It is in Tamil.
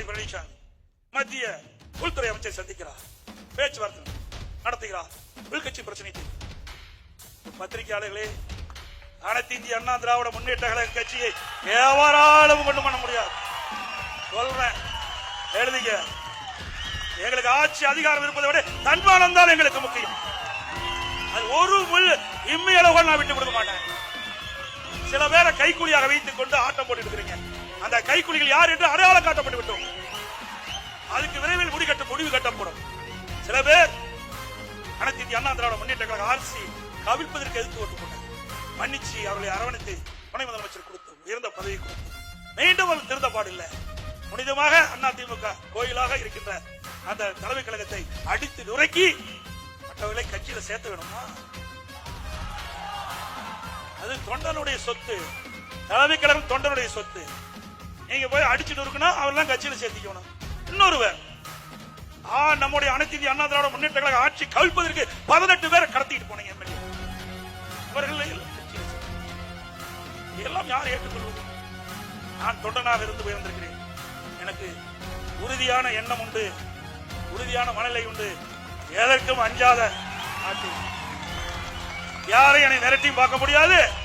எடப்பாடி பழனிசாமி. மத்திய உள்துறை அமைச்சரை சந்திக்கிறார். பேச்சுவார்த்தை நடத்துகிறார். உள்கட்சி பிரச்சனை பத்திரிகையாளர்களே அனைத்து இந்திய அண்ணா திராவிட முன்னேற்ற கழக கட்சியை எவராலும் கொண்டு பண்ண முடியாது. சொல்றேன். எழுதிங்க. எங்களுக்கு ஆட்சி அதிகாரம் இருப்பதை விட தன்மானம் தான் எங்களுக்கு முக்கியம். அது ஒரு முள் இம்மையளவு நான் விட்டு கொடுக்க மாட்டேன். சில பேரை கைக்கூலியாக வைத்துக் கொண்டு ஆட்டம் போட்டு இருக்கிறீங்க. அந்த கைக்குலிகள் யார் என்று அடையாளம் காட்டப்பட்டு விட்டோம். அதுக்கு விரைவில் முடிகட்ட முடிவு கட்டப்படும். சில பேர் அனைத்து இந்திய அண்ணா திராவிட முன்னேற்ற கழக ஆட்சி கவிழ்ப்பதற்கு எதிர்த்து ஓட்டு போட்டார். மன்னிச்சு அவர்களை அரவணைத்து துணை முதலமைச்சர் கொடுத்து உயர்ந்த பதவி கொடுத்து மீண்டும் அவர் திருந்த பாடில்லை. புனிதமாக அண்ணா திமுக கோயிலாக இருக்கின்ற அந்த தலைமை கழகத்தை அடித்து நுரைக்கி மற்றவர்களை கட்சியில சேர்த்து வேணுமா? அது தொண்டனுடைய சொத்து. தலைமை கழகம் தொண்டனுடைய சொத்து. நீங்க போய் அடிச்சுட்டு இருக்கணும் அவரெல்லாம் கட்சியில சேர்த்திக்கணும். இன்னொருவர் ஆ நம்முடைய அனைத்து இந்திய அண்ணா திராவிட முன்னேற்ற கழக ஆட்சி கவிழ்ப்பதற்கு பதினெட்டு பேரை கடத்திட்டு போனீங்க எம்எல்ஏ. இவர்கள் எல்லாம் யார் ஏற்றுக்கொள்வது? நான் தொண்டனாக இருந்து உயர்ந்திருக்கிறேன். எனக்கு உறுதியான எண்ணம் உண்டு. உறுதியான மனநிலை உண்டு. எதற்கும் அஞ்சாத ஆட்சி. யாரை என்னை மிரட்டியும் பார்க்க முடியாது.